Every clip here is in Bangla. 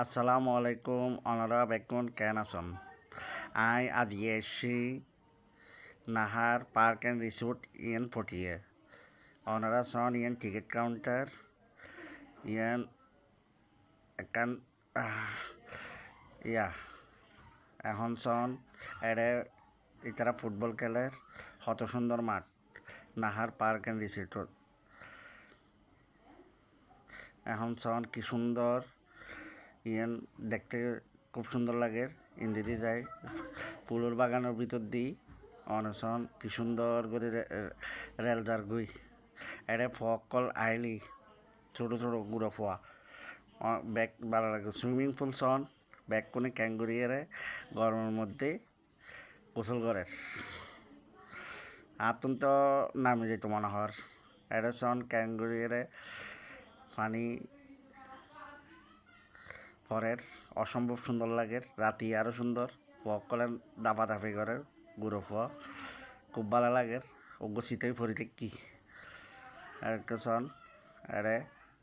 আসসালামু আলাইকুম, অনারা বেকুন কেন আছেন? আই আজি এসি নাহার পার্ক অ্যান্ড রিসোর্ট, ইয়েন ফটিয়ে। অনারা সন, ইয়েন টিকিট কাউন্টার, ইয়েন একান ইয়া, এখন সন, এড়ে ইতারা ফুটবল খেলের কত সুন্দর মাঠ, নাহার পার্ক অ্যান্ড রিসোর্ট। এখন সন, কি সুন্দর ইয়ান দেখতে খুব সুন্দর লাগে। ইন্দিদি যায় ফুলের বাগানের ভিতর দিই। অনসন কি সুন্দর করে রে- রেল যার গুই এটা ফকল আইলি। ছোট ছোট গুঁড়ো ফোয়া। ব্যাগ ভালো লাগে। সুইমিং পুল সন ব্যাগ কোনে ক্যাঙ্গুরিয়ে গরমের মধ্যে গোসল করে। আতুন তো নামে যেত মনে হর এটা সন ক্যাঙ্গুরিয়ে পানি পরের অসম্ভব সুন্দর লাগে। রাতি আরও সুন্দর। করেন দাপা দাপি করে, গুঁড়ো ফুয়া খুব ভালো লাগে। ওগো শীতেই ফরি কি? আর সন আরে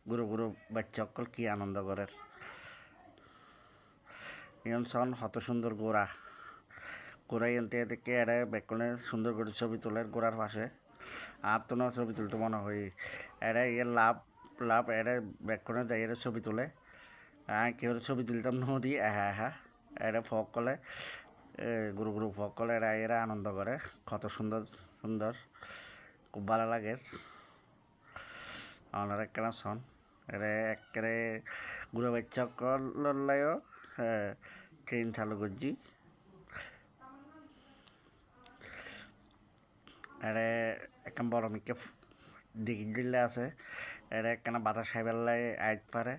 গুরু গুরু বাচ্চা অকল কি আনন্দ করে। ইয়ন সন হত সুন্দর গোড়া। গোড়া এনতে থেকে এড়ে বেকনে সুন্দর করে ছবি তোলে গোড়ার পাশে। আর তো না ছবি তুলতে মনে হয়। এড়ে ইয়ে লাভ লাভ এড়ে বেকনে এড়ে ছবি তোলে। হ্যাঁ কেউ ছবি তুলতাম নদী হ্যাঁ হ্যাঁ এটা ফক কলে গুরু গুরু ফক কলে এরা এরা আনন্দ করে। কত সুন্দর সুন্দর, খুব ভালো লাগে। আমার একটা সন। এরা একেবারে গুরু বাচ্চা কলাইও হ্যাঁ ট্রেন চালু করছি। এরে একখান বড় মিকে দিকে আছে। এরা একখানা বাতাস খাইবার লাই আইত পারে।